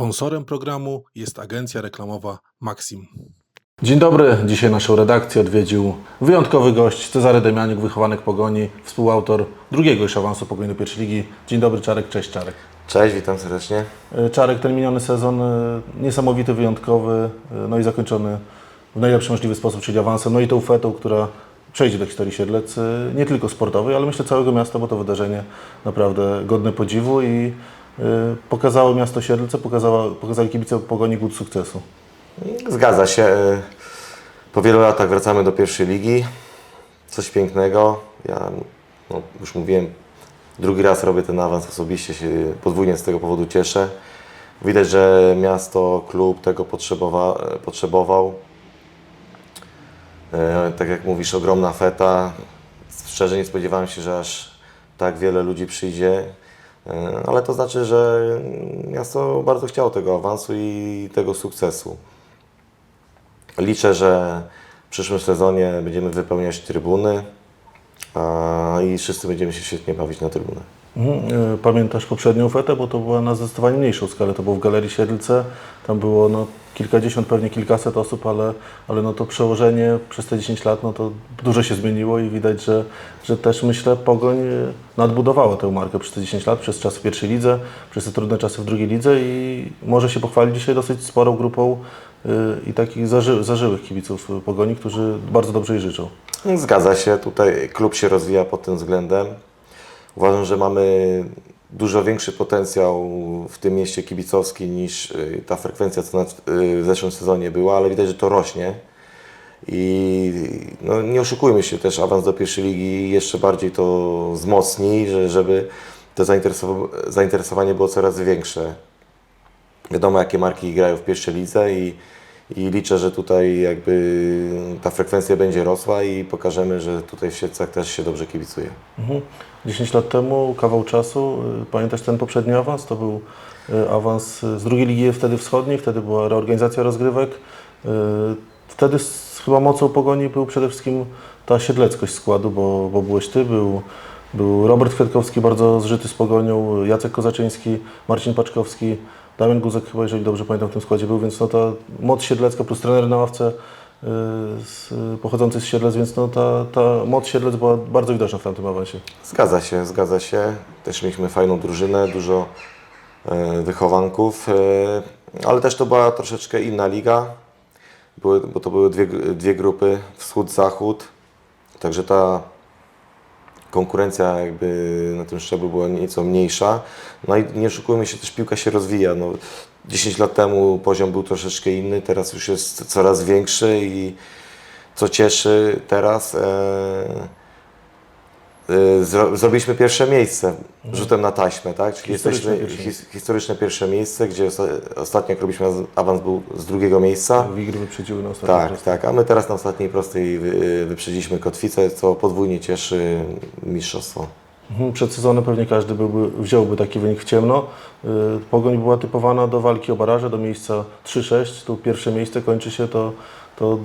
Sponsorem programu jest agencja reklamowa Maxim. Dzień dobry. Dzisiaj naszą redakcję odwiedził wyjątkowy gość Cezary Demianik, wychowanek Pogoni, współautor drugiego już awansu Pogoni do pierwszej ligi. Dzień dobry Czarek, cześć Czarek. Cześć, witam serdecznie. E, Czarek, ten miniony sezon e, niesamowity, wyjątkowy, e, no i zakończony w najlepszy możliwy sposób, czyli awansem, no i tą fetą, która przejdzie do historii Siedlec, nie tylko sportowej, ale myślę całego miasta, bo to wydarzenie naprawdę godne podziwu i pokazało miasto Siedlce, pokazało, pokazali kibice Pogoni głód sukcesu. Zgadza się. e, Po wielu latach wracamy do pierwszej ligi. Coś pięknego. Ja no, już mówiłem, drugi raz robię ten awans osobiście, się podwójnie z tego powodu cieszę. Widać, że miasto, klub tego potrzebowa, potrzebował. E, Tak jak mówisz, ogromna feta. Szczerze nie spodziewałem się, że aż tak wiele ludzi przyjdzie. E, Ale to znaczy, że miasto bardzo chciało tego awansu i tego sukcesu. Liczę, że w przyszłym sezonie będziemy wypełniać trybuny i wszyscy będziemy się świetnie bawić na trybunach. Mhm. E, Pamiętasz poprzednią fetę, bo to była na zdecydowanie mniejszą skalę. To było w Galerii Siedlce. Tam było no, kilkadziesiąt, pewnie kilkaset osób, ale, ale no to przełożenie przez te 10 lat, no to dużo się zmieniło i widać, że, że też myślę Pogoń e, nadbudowała tę markę przez te 10 lat, przez czas w pierwszej lidze, przez te trudne czasy w drugiej lidze i może się pochwalić dzisiaj dosyć sporą grupą i takich zaży, zażyłych kibiców Pogoni, którzy bardzo dobrze jej życzą. Zgadza się, tutaj klub się rozwija pod tym względem. Uważam, że mamy dużo większy potencjał w tym mieście kibicowski niż y, ta frekwencja, co y, w zeszłym sezonie była, ale widać, że to rośnie. I no, nie oszukujmy się, też awans do pierwszej ligi jeszcze bardziej to wzmocni, że, żeby to zainteresowa- zainteresowanie było coraz większe. Wiadomo, jakie marki grają w pierwszej lidze i, i liczę, że tutaj jakby ta frekwencja będzie rosła i pokażemy, że tutaj w Siedlcach też się dobrze kibicuje. Mhm. 10 lat temu, kawał czasu, y, pamiętasz ten poprzedni awans? To był y, awans y, z drugiej ligi wtedy wschodniej, wtedy była reorganizacja rozgrywek. Wtedy chyba mocą pogoni był przede wszystkim ta siedleckość składu, bo, bo byłeś ty, był, był Robert Kwiatkowski, bardzo zżyty z pogonią, Jacek Kozaczyński, Marcin Paczkowski, Damian Guzek chyba, jeżeli dobrze pamiętam, w tym składzie był, więc no ta moc siedlecka plus trener na ławce y, z, pochodzący z Siedlec, więc no ta, ta moc Siedlec była bardzo widoczna w tamtym awansie. Zgadza się, zgadza się. Też mieliśmy fajną drużynę, dużo e, wychowanków, e, ale też to była troszeczkę inna liga, bo to były dwie, dwie grupy, wschód-zachód, także ta konkurencja jakby na tym szczeblu była nieco mniejsza. No i nie oszukujmy się, też piłka się rozwija. No, 10 lat temu poziom był troszeczkę inny, teraz już jest coraz większy i co cieszy teraz, e, zro, zrobiliśmy pierwsze miejsce rzutem na taśmę, tak? Czyli Historyczne jesteśmy pierwsze his, historyczne pierwsze miejsce, gdzie osta, ostatnio jak robiliśmy awans był z drugiego miejsca. Wigry wyprzedziły na ostatnim Tak, prostym. tak, a my teraz na ostatniej prostej wy- wyprzedziliśmy kotwicę, co podwójnie cieszy mistrzostwo. Mhm, Przed sezonem pewnie każdy byłby, wziąłby taki wynik w ciemno. Y, Pogoń była typowana do walki o baraże, do miejsca 3-6. Tu pierwsze miejsce kończy się to, to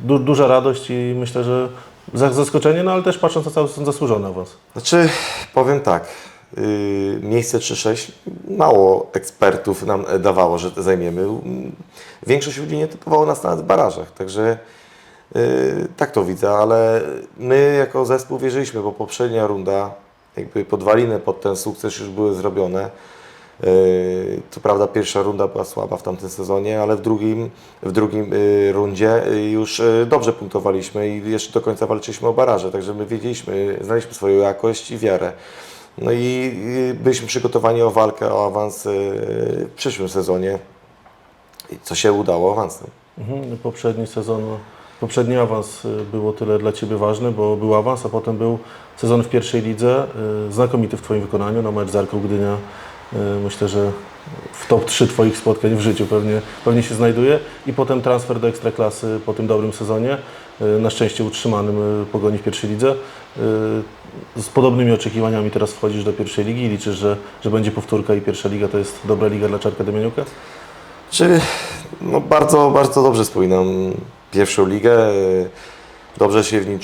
du, duża radość i myślę, że zaskoczenie, no ale też patrząc na cały sezon zasłużony awans. Znaczy, powiem tak, yy, miejsce 3-6 mało ekspertów nam e, dawało, że zajmiemy. Większość ludzi nie typowało nas nawet w barażach, także yy, tak to widzę, ale my jako zespół wierzyliśmy, bo poprzednia runda, jakby podwaliny pod ten sukces już były zrobione. Yy, Co prawda pierwsza runda była słaba w tamtym sezonie, ale w drugim, w drugim yy, rundzie yy, już dobrze punktowaliśmy i jeszcze do końca walczyliśmy o baraże, także my wiedzieliśmy, znaliśmy swoją jakość i wiarę. No i byliśmy przygotowani o walkę o awans w przyszłym sezonie, co się udało awansem. Mhm, Poprzedni sezon, poprzedni awans było tyle dla Ciebie ważny, bo był awans, a potem był sezon w pierwszej lidze, znakomity w Twoim wykonaniu, no mecz z Arką Gdynia, myślę, że w top 3 Twoich spotkań w życiu pewnie, pewnie się znajduje i potem transfer do Ekstraklasy po tym dobrym sezonie, y, na szczęście utrzymanym y, Pogoni w pierwszej lidze. Y, Z podobnymi oczekiwaniami teraz wchodzisz do pierwszej ligi i liczysz, że, że będzie powtórka i pierwsza liga to jest dobra liga dla Czarka Demianiuka? Czy no bardzo, bardzo dobrze wspominam pierwszą ligę. Dobrze się w niej,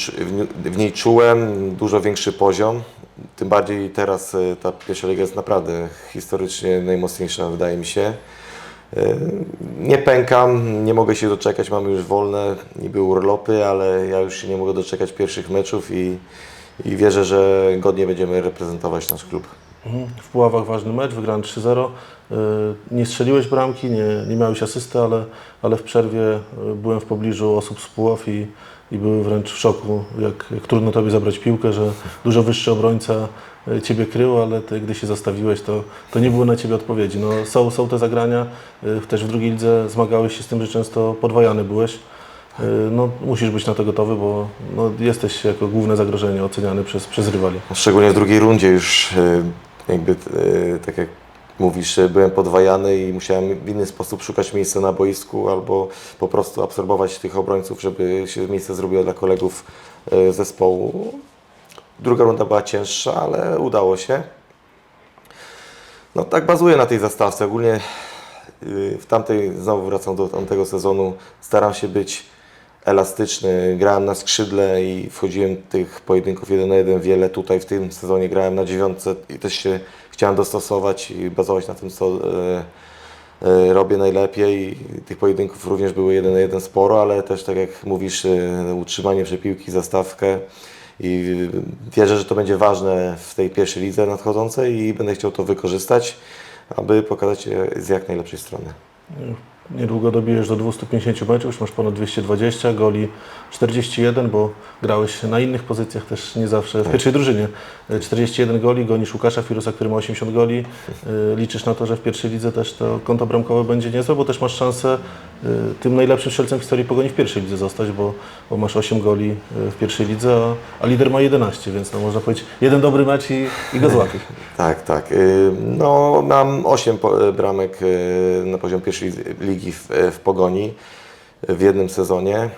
w niej czułem, dużo większy poziom. Tym bardziej teraz e, ta pierwsza liga jest naprawdę historycznie najmocniejsza, wydaje mi się. E, Nie pękam, nie mogę się doczekać, mamy już wolne, niby urlopy, ale ja już się nie mogę doczekać pierwszych meczów i, i wierzę, że godnie będziemy reprezentować nasz klub. W Puławach ważny mecz, wygrany 3-0. Y, Nie strzeliłeś bramki, nie, nie miałeś asysty, ale, ale w przerwie y, byłem w pobliżu osób z Puław i, i były wręcz w szoku, jak, jak trudno Tobie zabrać piłkę, że dużo wyższy obrońca y, Ciebie krył, ale Ty, gdy się zastawiłeś, to, to nie było na Ciebie odpowiedzi. No, są, są te zagrania, też w drugiej lidze zmagałeś się z tym, że często podwajany byłeś. No, musisz być na to gotowy, bo no, jesteś jako główne zagrożenie oceniany przez, przez rywali. Szczególnie w drugiej rundzie już jakby, e, tak jak mówisz, e, byłem podwajany i musiałem w inny sposób szukać miejsca na boisku albo po prostu absorbować tych obrońców, żeby się miejsce zrobiło dla kolegów e, zespołu. Druga runda była cięższa, ale udało się. No tak bazuję na tej zastawce. Ogólnie y, w tamtej, znowu wracam do tamtego sezonu, staram się być elastyczny. Grałem na skrzydle i wchodziłem tych pojedynków jeden na jeden wiele. Tutaj w tym sezonie grałem na dziewiątce i też się chciałem dostosować i bazować na tym, co e, e, robię najlepiej. Tych pojedynków również były jeden na jeden sporo, ale też tak jak mówisz, e, utrzymanie przepiłki, zastawkę. I wierzę, że to będzie ważne w tej pierwszej lidze nadchodzącej i będę chciał to wykorzystać, aby pokazać z jak najlepszej strony. Niedługo dobijesz do 250 meczów, już masz ponad 220, goli 41, bo grałeś na innych pozycjach też nie zawsze, w pierwszej drużynie. E, 41 goli, gonisz Łukasza Firusa, który ma 80 goli. E, Liczysz na to, że w pierwszej lidze też to konto bramkowe będzie niezłe, bo też masz szansę e, tym najlepszym strzelcem w historii Pogoni w pierwszej lidze zostać, bo, bo masz 8 goli e, w pierwszej lidze, a, a lider ma 11, więc no można powiedzieć jeden dobry mecz i, i go złapiesz. Tak, tak. Y, No, mam 8 po- y, bramek na poziom pierwszej ligi w, w Pogoni w jednym sezonie.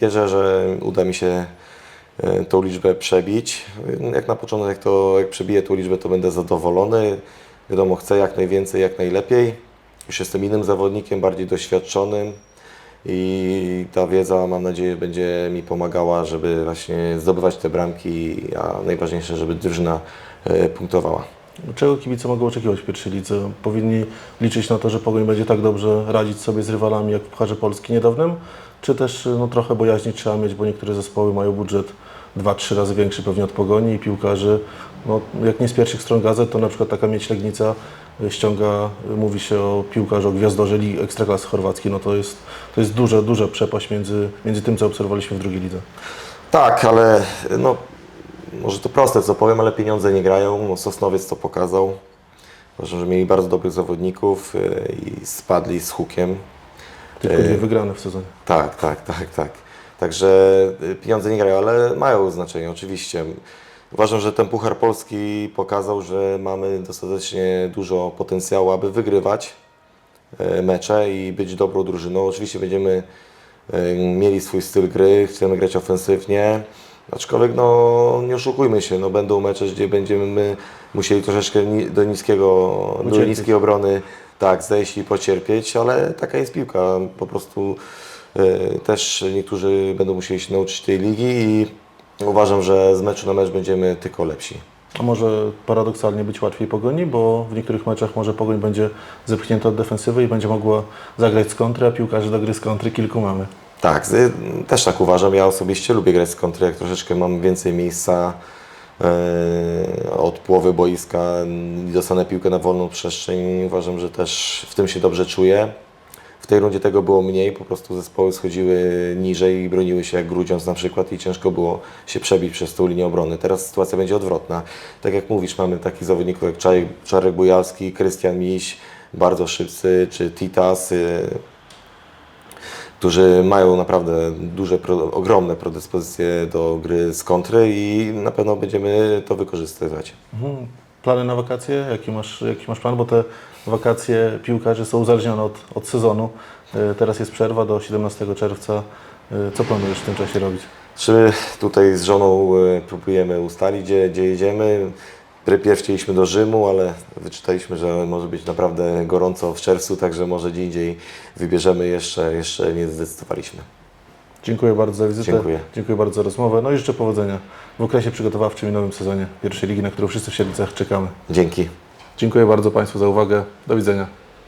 Wierzę, że uda mi się y, tą liczbę przebić. Jak na początek, jak, to, jak przebiję tą liczbę, to będę zadowolony. Wiadomo, chcę jak najwięcej, jak najlepiej. Już jestem innym zawodnikiem, bardziej doświadczonym i ta wiedza, mam nadzieję, będzie mi pomagała, żeby właśnie zdobywać te bramki, a najważniejsze, żeby drużyna y, punktowała. Czego kibice mogą oczekiwać w pierwszej lidze? Powinni liczyć na to, że Pogoń będzie tak dobrze radzić sobie z rywalami jak w Pucharze Polski niedawnym? Czy też no, trochę bojaźni trzeba mieć, bo niektóre zespoły mają budżet 2-3 razy większy pewnie od Pogoni i piłkarzy, no, jak nie z pierwszych stron gazet, to na przykład taka mieć Legnica y, ściąga, y, mówi się o piłkarzu, o gwiazdorze Ligi Ekstraklasy Chorwackiej, no to jest, to jest duża, duża przepaść między, między tym, co obserwowaliśmy w drugiej lidze. Tak, ale no, może to proste, co powiem, ale pieniądze nie grają. No, Sosnowiec to pokazał. Uważam, że mieli bardzo dobrych zawodników y, i spadli z hukiem. Tylko Y, dwie wygrane w sezonie. Tak, tak, tak, tak. Także y, pieniądze nie grają, ale mają znaczenie, oczywiście. Uważam, że ten Puchar Polski pokazał, że mamy dostatecznie dużo potencjału, aby wygrywać e, mecze i być dobrą drużyną. Oczywiście będziemy e, mieli swój styl gry, chcemy grać ofensywnie, aczkolwiek no, nie oszukujmy się, no, będą mecze, gdzie będziemy my musieli troszeczkę ni- do niskiego, do niskiej obrony tak, zejść i pocierpieć, ale taka jest piłka. Po prostu e, też niektórzy będą musieli się nauczyć tej ligi i uważam, że z meczu na mecz będziemy tylko lepsi. A może paradoksalnie być łatwiej Pogoni, bo w niektórych meczach może Pogoń będzie zepchnięta od defensywy i będzie mogła zagrać z kontry, a piłkarzy do gry z kontry kilku mamy. Tak, też tak uważam. Ja osobiście lubię grać z kontry, jak troszeczkę mam więcej miejsca e, od połowy boiska i dostanę piłkę na wolną przestrzeń. Uważam, że też w tym się dobrze czuję. W tej rundzie tego było mniej, po prostu zespoły schodziły niżej i broniły się jak Grudziądz na przykład i ciężko było się przebić przez tą linię obrony. Teraz sytuacja będzie odwrotna. Tak jak mówisz, mamy takich zawodników jak Czarek, Czarek Bujalski, Krystian Miś, bardzo szybcy, czy Titas, y, którzy mają naprawdę duże, pro, ogromne predyspozycje do gry z kontry i na pewno będziemy to wykorzystywać. Mhm. Plany na wakacje? Jaki masz, jaki masz plan? Bo te wakacje piłkarzy są uzależnione od, od sezonu. E, Teraz jest przerwa do 17 czerwca. E, Co planujesz w tym czasie robić? Czy tutaj z żoną e, próbujemy ustalić, gdzie, gdzie jedziemy? Pierw chcieliśmy do Rzymu, ale wyczytaliśmy, że może być naprawdę gorąco w czerwcu, także może gdzie indziej wybierzemy jeszcze, jeszcze nie zdecydowaliśmy. Dziękuję bardzo za wizytę. Dziękuję. Dziękuję bardzo za rozmowę. No i życzę powodzenia w okresie przygotowawczym i nowym sezonie pierwszej ligi, na którą wszyscy w Siedlcach czekamy. Dzięki. Dziękuję bardzo Państwu za uwagę. Do widzenia.